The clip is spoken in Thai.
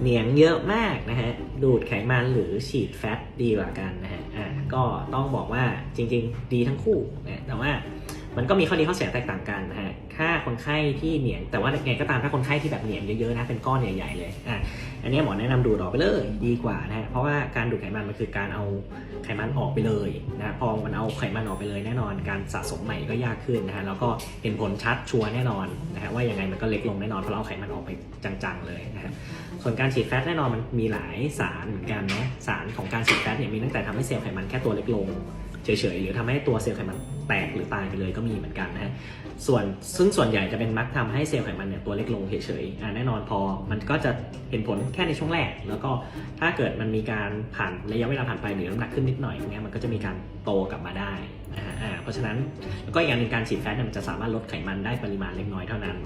เหนียงเยอะมากนะฮะ ดูดไขมันหรือฉีดแฟตดีกว่ากันนะฮะ อ่า ก็ต้องบอกว่าจริง ๆ ดีทั้งคู่นะแต่ว่ามันก็มีข้อดีข้อเสียแตกต่างกันนะฮะ ถ้าคนไข้ที่เหนียง แต่ว่าไงก็ตามถ้าคนไข้ที่แบบเหนียงเยอะๆนะ เป็นก้อนใหญ่ๆเลย อะ อันนี้หมอแนะนำดูดออกไปเลยดีกว่านะฮะเพราะว่าการดูดไขมันมันคือการเอาไขมันออกไปเลยนะพอมันเอาไขมันออกไปเลยแน่นอน การสะสมใหม่ก็ยากขึ้นนะฮะแล้วก็เห็นผลชัดชัวร์แน่นอนนะฮะว่ายังไงมันก็เล็กลงแน่นอนเพราะเราไขมันออกไปจังๆเลยนะฮะส่วนการฉีดแฟตแน่นอนมันมีหลายสารเหมือนกันเนาะสารของการฉีดแฟตเนี่ยมีตั้งแต่ทำให้เซลล์ไขมันแค่ตัวเล็กลงเฉยๆหรือทำให้ตัวเซลล์ไขมันแตกหรือตายไปเลยก็มีเหมือนกันนะฮะ ส่วนซึ่งส่วนใหญ่จะเป็นมักทำให้เซลล์ไขมันเนี่ยตัวเล็กลงเฉยๆอ่าแน่นอนพอมันก็จะเห็นผลแค่ในช่วงแรก แล้วก็ถ้าเกิดมันมีการผ่านระยะเวลาผ่านไปหรือน้ำหนักขึ้นนิดหน่อยเงี้ยมันก็จะมีการโตกลับมาได้นะฮะอ่าเพราะฉะนั้นแล้วก็อีกอย่างหนึ่งการฉีดแฟตมันจะสามารถลดไขมันได้ปริมาณเล็กน้อยเท่านั้น